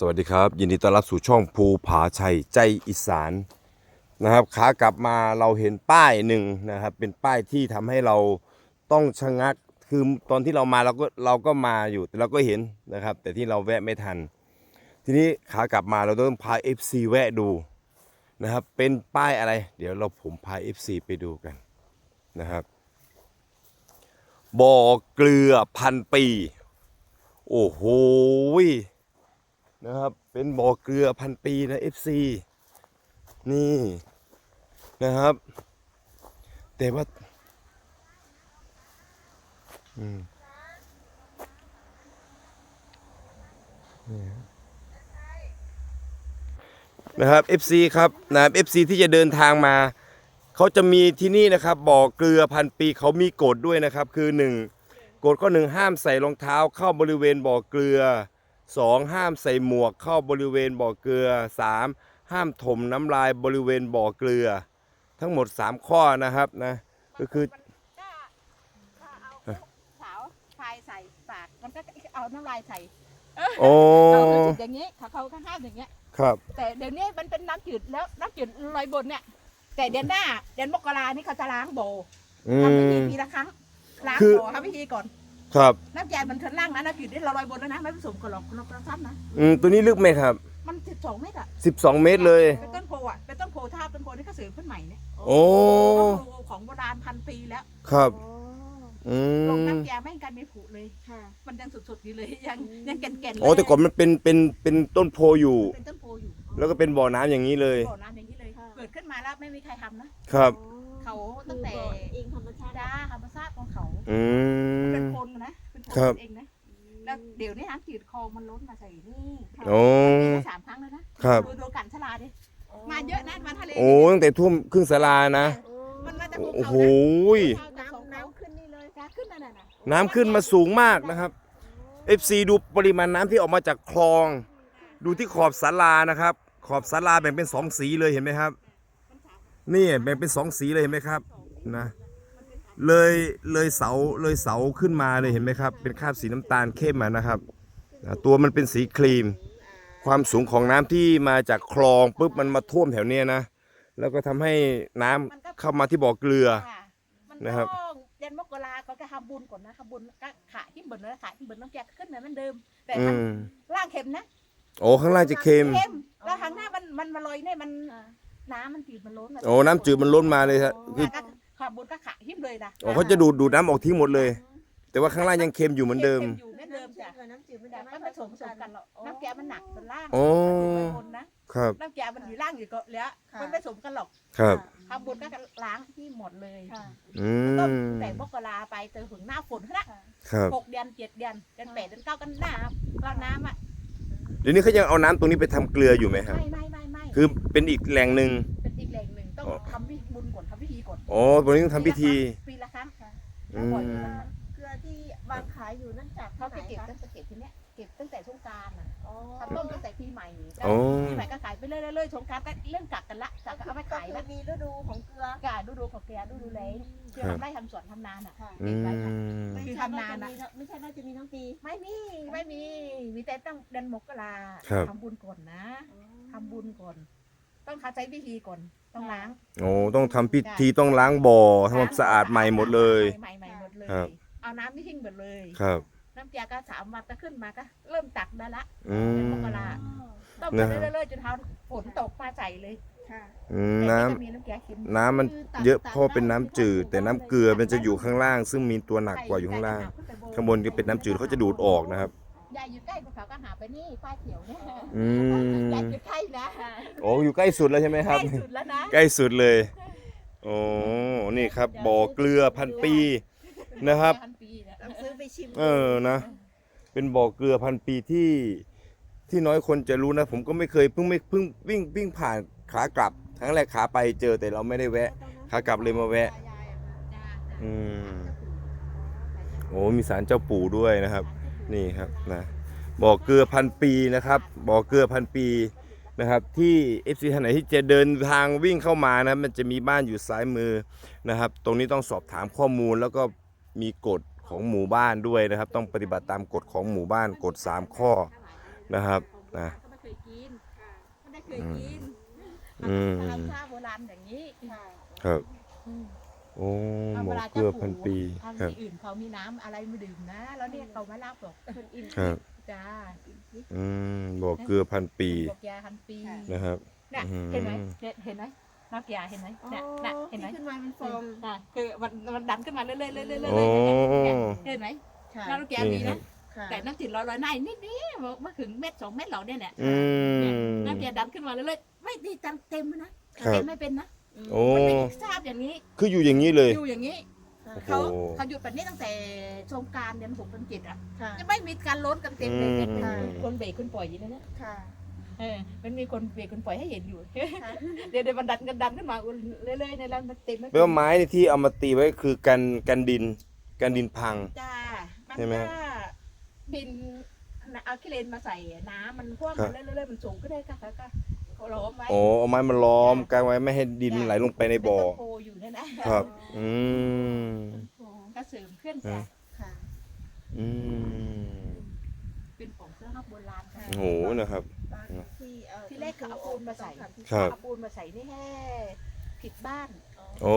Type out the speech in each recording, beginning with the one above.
สวัสดีครับ ยินดีต้อนรับสู่ช่องภูผาชัยใจอีสานนะครับขากลับมาเราเห็นป้ายหนึ่งนะครับ เป็นป้ายที่ทำให้เราต้องชะงักคือตอนที่เรามาเราก็เราก็มาอยู่แต่เราก็เห็นนะครับ แต่ที่เราแวะไม่ทัน ทีนี้ขากลับมาเราต้องพา FC แวะดูนะครับ เป็นป้ายอะไร เดี๋ยวเราผมพา FC ไปดูกันนะครับบ่อเกลือพันปี โอ้โห นะครับ เป็นบ่อเกลือพันปีนะ FC นี่นะครับ แต่ว่าอืมนี่นะครับ FC ครับนะบ FC ที่จะเดินทางมา เขาจะมีที่นี่นะครับบ่อเกลือพันปีเขามีกฎด้วยนะครับ คือหนึ่งกฎข้อหนึ่งห้ามใส่รองเท้าเข้าบริเวณบ่อเกลือ 2. ห้ามใส่หมวกเข้าบริเวณบ่อเกลือ 3. ห้ามถมน้ำลายบริเวณบ่อเกลือ ทั้งหมด 3 ข้อนะครับนะก็คือก็ถ้าเอาสาวชายใส่ปากมันก็เอาน้ำลายใส่โอ้เราก็จิตอย่างนี้เขาเขาก็ห้ามอย่างเงี้ย ครับ แต่เดี๋ยวนี้มันเป็นน้ำจืดแล้วน้ำจืดลอยบนเนี่ย แต่เดือนหน้าเดือนมกรานี่เขาจะล้างโบอืทำพิธีม ปีละครั้งล้างคือ โบทำพิธีก่อน ครับ น้ำแกงมันเทินล่างนะน้ำจืดนี่เราลอยบนแล้วนะไม่ผสมกันหรอกเรากระซ้ำนะอืมตัวนี้ลึกไหมครับมันสิบสองเมตรอะ12 เมตรเลย เป็นต้นโพอะเป็นต้นโพท่าต้นโพนี่ก็สืบขึ้นใหม่เนี่ยโอ้ต้นโพของโบราณพันปีแล้วครับ อืลงมน้ำแกงไม่ให้กันไม่ผุเลยมันยังสุดๆอยู่เลยยังยังแก่นๆเลยโอ้แต่ก่อนมันเป็นเป็นเป็นต้นโพอยู่ เป็นต้นโพอยู่แล้วก็เป็นบ่อน้ำอย่างนี้เลย บ่อน้ำอย่างนี้เลย ค่ะ เกิดขึ้นมาแล้วไม่มีใครทำนะครับ เขาตั้งแต่เองธรรมชาติจ้าธรรมชาติของเขาอืเป็นมโคนนะเป็นโคนครับ เองนะแล้วเดี๋ยวนี้น้ำจืดคลองมันล้นมาใส่นี่โอ้ ปีละสามครั้งเลยนะครับ ดูดูกันชลาดิมาเยอะนะมาทะเลโอ้ตั้งแต่ท่วมครึ่งสารานะ มันมาจากภูโอ้เขาโหนะภูเขาจากของน้ำเขาน้ำขึ้นนี่เลยจ้าขึ้นนั่นน่ะนะน้ำขึ้นมาสูงมากนะครับ FC ดูปริมาณน้ำที่ออกมาจากคลอง ดูที่ขอบศาลานะครับ ขอบศาลาแบ่งเป็นสองสีเลยเห็นไหมครับ นี่แบ่งเป็นสองสีเลยเห็นไหมครับนะเลยเลยเสาเลยเสาขึ้นมาเลยเห็นไหมครับ เป็นคราบสีน้ำตาลเข้มอะนะครับนะตัวมันเป็นสีครีม ความสูงของน้ำที่มาจากคลองปุ๊บมันมาท่วมแถวเนี้ยนะ แล้วก็ทำให้น้ำเข้ามาที่บ่อเกลือค่ะมันนะครับต้องเดือนมกราก็จะทำบุญก่อนนะทำบุญก็ขาที่เบิร์นแล้วขาที่เบิร์นน้ำแกงขึ้นเหมือนเดิม แต่อืทางมล่างเข็มนะ โอ้ข้างล่างจะเค็มเค็มแล้วทางหน้ามันมันมาลอยเนี่ยมัน น้ำมันจืดมันล้นโอ้น้ำจืดมันล้นมาเลยครับคือก็ขาบุญก็ขาหิ้มเลยนะโอ้เขาจะดูดดูดน้ำออกทิ้งหมดเลย แต่ว่าข้างล่างยังเค็มอยู่เหมือนเดิมค็อยู่เหมือนเดิมจ้ะน้ำจืดมันแต่จะมันผสมผสมกันหรอกน้ำแกงมันหนักส่วนล่างโอ้บนนะครับ น้ำแกงมันอยู่ล่างอยู่ก็แล้วมันไม่ผสมกันหรอกครับทำบุญก็ล้างที่หมดเลยอืต้นมแต่มกราไปเจอถึงหน้าฝนนะ ครับ หกเดือนเจ็ดเดือนเดือนแปดเดือนเก้ากันหน้าก็น้ำอะเดี๋ยวนี้เขายังเอาน้ำตรงนี้ไปทำเกลืออยู่ไหมครับ ไม่ไม่ไม่ไม่ คือเป็นอีกแหล่งหนึ่ง เป็นอีกแหล่งหนึ่งต้องทำพิธีบุญก่อนทำพิธีก่อนอ๋อตรงนี้ต้องทำพิธี ปีละครั้งค่ะอืปล่อยมปีละครั้งเกลือที่วางขายอยู่นั่นจากเขาเท่าไหจะร่เก็บคะตั้งแต่เก็บทีเนี้ยเก็บตั้งแต่สงกรารอะอ๋อทำต้นตั้งแต่ปีใหม่โอ้ปีใหม่ก็ขายไปเรื่อยๆเรื่อยๆสงกรารก็เริ่มกักกันละจะเอาไปขายก็ละคือมีฤดูของเกลือ กาดูดูของแกดูดูแลคือทำไร่ทำสวนทำนาอะ ค่ะอืมคือทำนานอะไม่ใช่ว่าจะมีทั้งปี ไม่มีไม่มีมีแต่ต้องเดือนมกราครับ ทำบุญก่อนนะ ทำบุญก่อน ต้องเข้าใจพิธีก่อน ต้องล้างโอ้ต้องทำพิธีต้องล้างบ่อทำความสะอาดใหม่หมดเลย ใหม่ใหม่หมดเลย ครับ เอาน้ำที่ทิ้งหมดเลย ครับ น้ำยาก็สามวันก็ขึ้นมาก็ เริ่มตักได้ละ อืเดือนมมกรา ต้มไปนะครับเรื่อยๆจนเท้าฝนตกมาใส่เลยค่ะ อืมแต่น้ำ ก็มีน้ำแกงเค็มน้ำมันเยอะเพราะเป็นน้ำจืด แต่น้ำเกลือมันจะอยู่ข้างล่าง ซึ่งมีตัวหนักกว่าอยู่ข้างล่าง ข้างบนก็เป็นน้ำจืดเขาจะดูดออกนะครับ ยายอยู่ใกล้ภูเขาก็หาไปนี่ป้ายเขียวเนี่ยอืมยายอยู่ใกล้ นะโอ้อยู่ใกล้สุดแล้วใช่ไหมคใกรับ ล้สุดแล้วนะ ใกล้สุดเลยโอ้นี่ครับบ่อเกลือพันปีนะครับ พันปีเนี่ยต้องซื้อไปชิมเออนะ เป็นบ่อเกลือพันปีที่ที่น้อยคนจะรู้นะ ผมก็ไม่เคยเพิ่งไม่เพิ่งวิ่งวิ่งผ่านขากลับครั้งแรกขาไปเจอแต่เราไม่ได้แวะ ขากลับเลยมาแวะอืมโอ้มีสารเจ้าปู่ด้วยนะครับ นี่ครับนะบ่อเกลือพันปีนะครับบ่อเกลือพันปี นะครับที่ FC ท่านไหนที่จะเดินทางวิ่งเข้ามานะมันจะมีบ้านอยู่ซ้ายมือนะครับ ตรงนี้ต้องสอบถามข้อมูลแล้วก็มีกฎของหมู่บ้านด้วยนะครับ ต้องปฏิบัติตามกฎของหมู่บ้านกฎ3ข้อนะครับนะเคยกินอืมทำข้าวโบราณอย่างนี้ค่ะครับอืมโอ้เอาหมเวอลาเกลือพันปีทางครับที่อื่นเขามีน้ำอะไรไม่ดื่มนะ แล้วเนี่ยเขามาลาบบอกคนอินครับ จ้าอืมบ่อเกลือพันปีบอกยาพันปีนะครับเนี่ยอืมเห็นไหมเห็นเห็นไหมนักยาเห็นไหมอ๋อเนี่ยเนี่ยเห็นไหมที่ขึ้นมาเป็นฟองอะคือมันมันดันขึ้นมาเรื่อยๆเรื่อยๆเรื่อยๆโอ้เนี่ยเห็นไหมค่ะน้ำยาดีนี่ครันะบค่ะแต่น้ำจิตลอยๆในนิดนี้มาถึงเม็ดสองเม็ดเหล่าเนี่ยเนี่ยอืมน้ำยาดันขึ้นมาเรื่อยๆไม่ดีเต็มเต็มนะครับเต็มไม่เป็นนะโอ้มันเป็นทราบอย่างนี้ คืออยู่อย่างนี้เลย อยู่อย่างนี้ โอ้โห เขาเขาหยุดแบบนี้ตั้งแต่สงกรารเดือนหกเดือนเจ็ดอะค่ะจะไม่มีการล้นกันเต็มเลยอืมเป็นคนเบรกคนปล่อยอย่างนี้นะค่ะ เออมันมีคนเบรกคนปล่อยให้เห็นอยู่ เดี๋ยวเดี๋ยวมันดันกันดันขึ้นมาเรื่อยๆในร้านมันเต็มไม่แปลว่าไม้นี่ที่เอามาตีไว้คือกันกันดินกันดินพัง จ้ามันใช่ไหมก็บินเอาขี้เลนมาใส่น้ำมันพ่วงครัมาบเรื่อยๆมันสูงก็ได้ค่ะค่ะเขาล้อมไว้โอ้เอาไม้มาล้อมกันไว้ไม่ให้ดินไหลลงไปในบ่อ เป็นต้นโพอยู่เนี่ยนะครับ อืมก็เสริมเคลื่อนจ้ะค่ะอืมเป็นของเครื่องโบราณค่ะโอ้โหนะครับบ้านที่เอ่อที่แรกเขาเอาปูนมาใส่ต้องทำที่ครับ เอาปูนมาใส่นี่แค่ผิดบ้าน โอ้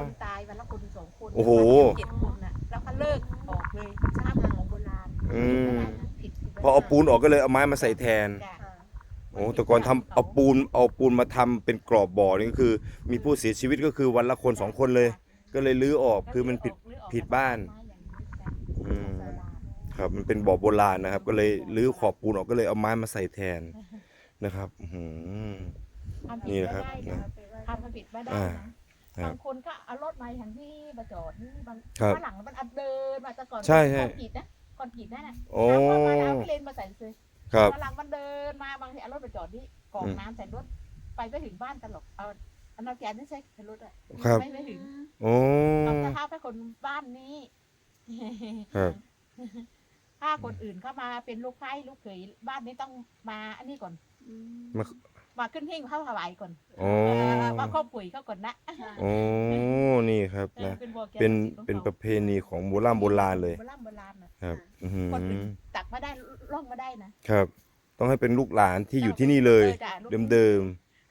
คนตายวันละคนสองคนโอ้โหวันละเจ็ดคนน่ะแล้วก็เลิกออกเลยทราบของโบราณอืมผิดผิดพอเอาปูนออกก็เลยเอาไม้มาใส่แทน จ้ะค่ะโอ้แต่ก่อนทำเอาปูนเอาปูนมาทำเป็นกรอบบ่อนี่ก็คือ มีผู้เสียชีวิตก็คือวันละคนสองคนเลย ก็เลยรื้อออกคือมันผิดผิดบ้าน อืม ครับมันเป็นบ่อโบราณนะครับ ก็เลยรื้อขอบปูนออกก็เลยเอาไม้มาใส่แทนนะครับอื้อหือทำผิดนี่นะครับไม่ได้นะทำผิดไม่ได้อ่านะครับบางคนก็เอารถมาอย่างที่มาจอดนี่บางครับฝรั่งมันอัดเดินมาแต่ก่อนใช่ใช่ก่อนกรีดนะก่อนกรีดนั่นน่ะโอ้แล้วก็มาเอาพี่เลนมาใส่เลย ครับฝรั่งมันเดินมาบางทีเอารถไปจอดนี่กรอกอืมน้ำใส่รถไปไม่ถึงบ้านกันหรอกเอาอันนั้นแกนี่ใช่รถอะครับ ไม่ไม่ถึงโอ้เอาสภาพให้คนบ้านนี้ ครับถ้าคนอื่นเข้ามาเป็นลูกไผ่ลูกเขยบ้านนี้ต้องมาอันนี้ก่อนอืมมามาขึ้นหิ้งเข้าถวายก่อนโอ้เออมาครอบปุ๋ยเขาก่อนนะค่ะโอ้นี่ครับเออนะ เป็นบัวแกเป็นของเป็นขาประเพณีของโบราณโบราณเลยโบราณโบราณน่ะครับ อื้อหือคนอื่นตัก มาได้ล่องมาได้นะครับ ต้องให้เป็นลูกหลานที่อยู่ที่นี่เลยออจ้ะลูกเดิม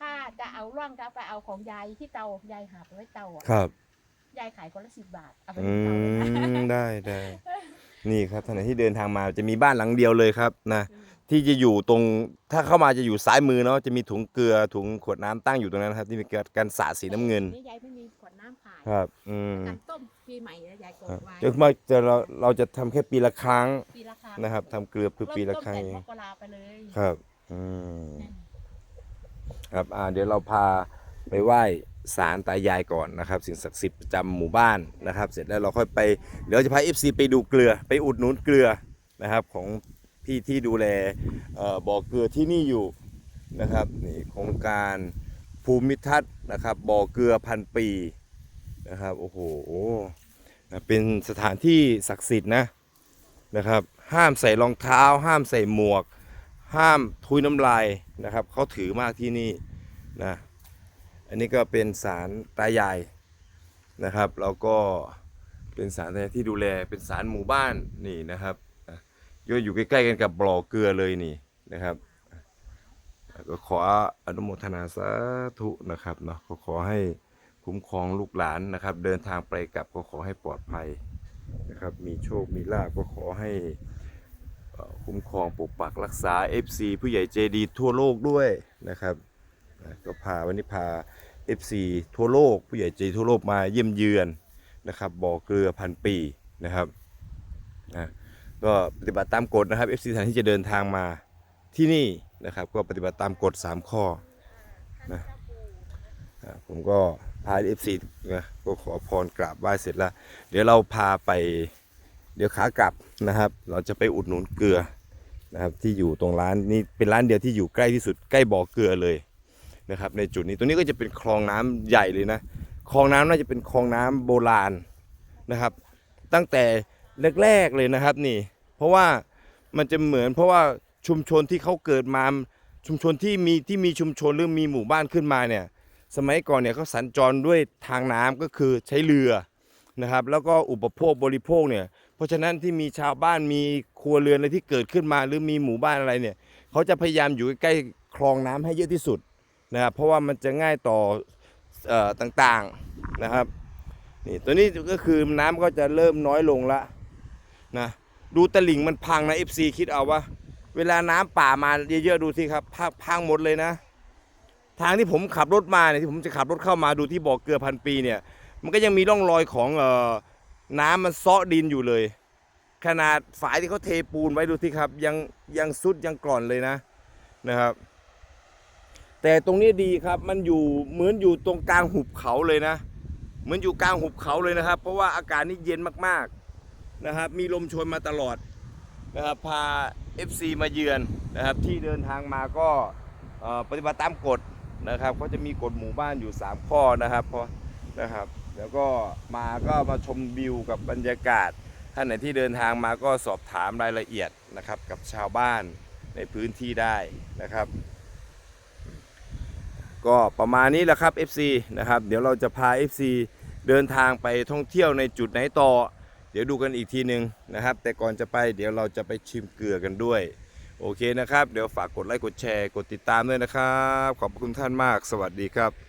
ถ้าจะเอาล่องก็ไปเอาของยายที่เตายายหาไปไว้เตาอะๆครับ ยายขายคนละสิบบาทเอาไปอืที่เตาเลยนะมได้ได้นี่ครับท่านไหนที่เดินทางมาจะมีบ้านหลังเดียวเลยครับนะที่จะอยู่ตรงถ้าเข้ามาจะอยู่ซ้ายมือเนาะจะมีถุงเกลือถุงขวดน้ำตั้งอยู่ตรงนั้นนะครับที่มีการสาดสีน้ำเงิน นี่ยายไม่มีขวดน้ำขายครับ อืม การต้ม ปีใหม่แล้วยายกครัดบไว้จะมาจะเราเราจะทำแค่ปีละครั้งปีละครั้งนะครับทำเกลือคือปีละครั้งเมเอต้นงแต่มกราไปเลยครับ อืมครับอ่าเดี๋ยวเราพาไปไหว้ศาลตายายก่อนนะครับ สิ่งศักดิ์สิทธิ์ประจำหมู่บ้านนะครับ เสร็จแล้วเราค่อยไปเดี๋ยวจะพา FC ไปดูเกลือ ไปอุดหนุนเกลือนะครับ ของพี่ที่ดูแลเอ่อบ่อเกลือที่นี่อยู่นะครับนี่โครงการภูมิทัศน์นะครับบ่อเกลือพันปี นะครับโอ้โหนะเป็นสถานที่ศักดิ์สิทธิ์นะนะครับ ห้ามใส่รองเท้า ห้ามใส่หมวก ห้ามทุยน้ำลายนะครับเขาถือมากที่นี่นะอันนี้ก็เป็นสารตายายนะครับแล้วก็เป็นสารที่ดูแลเป็นสารหมู่บ้านนี่นะครับอะก็อยู่ใกล้ๆกันกับบ่อเกลือเลยนี่นะครับก็ขออนุโมทนาสาธุนะครับเนาะก็ขอให้ คุ้มครองลูกหลานนะครับ เดินทางไปกลับก็ขอให้ปลอดภัยนะครับ มีโชค มีลาภก็ขอให้คุ้มครองปกปักรักษา FC ผู้ใหญ่ใจดีทั่วโลกด้วยนะครับ ก็พาวันนี้พา FC ทั่วโลก ผู้ใหญ่ใจดีทั่วโลกมาเยี่ยมเยือนนะครับบ่อเกลือพันปีนะครับนะก็ปฏิบัติตามกฎนะครับ FC ท่านที่จะเดินทางมาที่นี่นะครับ ก็ปฏิบัติตามกฎ 3 ข้อนะผมก็ พา FC นะก็ขอพรกราบไหว้เสร็จแล้ว เดี๋ยวเราพาไป เดี๋ยวขากลับนะครับ เราจะไปอุดหนุนเกลือนะครับที่อยู่ตรงร้านนี้เป็นร้านเดียวที่อยู่ใกล้ที่สุดใกล้บ่อเกลือเลยนะครับ ในจุดนี้ตรงนี้ก็จะเป็นคลองน้ำใหญ่เลยนะคลองน้ำน่าจะเป็นคลองน้ำโบราณนะครับ ตั้งแต่แรกๆเลยนะครับนี่ เพราะว่ามันจะเหมือนเพราะว่าชุมชนที่เขาเกิดมาชุมชนที่มีที่มีชุมชนหรือมีหมู่บ้านขึ้นมาเนี่ย สมัยก่อนเนี่ยเขาสัญจรด้วยทางน้ำก็คือใช้เรือนะครับ แล้วก็อุปโภคบริโภคเนี่ย เพราะฉะนั้นที่มีชาวบ้านมีครัวเรือนอะไรที่เกิดขึ้นมา หรือมีหมู่บ้านอะไรเนี่ยเขาจะพยายามอยู่ใกล้คลองน้ำให้เยอะที่สุดนะครับ เพราะว่ามันจะง่ายต่อออต่างๆนะครับนี่ตัวนี้ก็คือน้ำก็จะเริ่มน้อยลงละนะดูตะลิ่งมันพังนะ FC คิดเอาว่า เวลาน้ำป่ามาเยอะๆดูสิครับพพังหมดเลยนะ ทางที่ผมขับรถมาเนี่ยที่ผมจะขับรถเข้ามาดูที่บ่อเกลือพันปีเนี่ย มันก็ยังมีร่องรอยของเอ่อน้ำมันซาะดินอยู่เลย ขนาดฝายที่เขาเทปูนไว้ดูสิครับ ยังยังซุดยังกร่อนเลยนะนะครับ แต่ตรงนี้ดีครับมันอยู่เหมือนอยู่ตรงกลางหุบเขาเลยนะ เหมือนอยู่กลางหุบเขาเลยนะครับ เพราะว่าอากาศนี่เย็นมากๆนะครับ มีลมชนมาตลอดนะครับพา FC มาเยือนนะครับที่เดินทางมาก็ปฏิบัติตามกฎ นะครับก็จะมีกฎหมู่บ้านอยู่ 3 ข้อนะครับเพราะนะครับแล้วก็มาก็มาชมวิวกับบรรยากาศ ท่านไหนที่เดินทางมาก็สอบถามรายละเอียดนะครับกับชาวบ้านในพื้นที่ได้นะครับ ก็ประมาณนี้แหละครับ FC นะครับเดี๋ยวเราจะพา FC เดินทางไปท่องเที่ยวในจุดไหนต่อ เดี๋ยวดูกันอีกทีหนึ่งนะครับ แต่ก่อนจะไปเดี๋ยวเราจะไปชิมเกลือกันด้วย โอเคนะครับ เดี๋ยวฝากกดไลค์กดแชร์กดติดตามด้วยนะครับ ขอบคุณท่านมาก สวัสดีครับ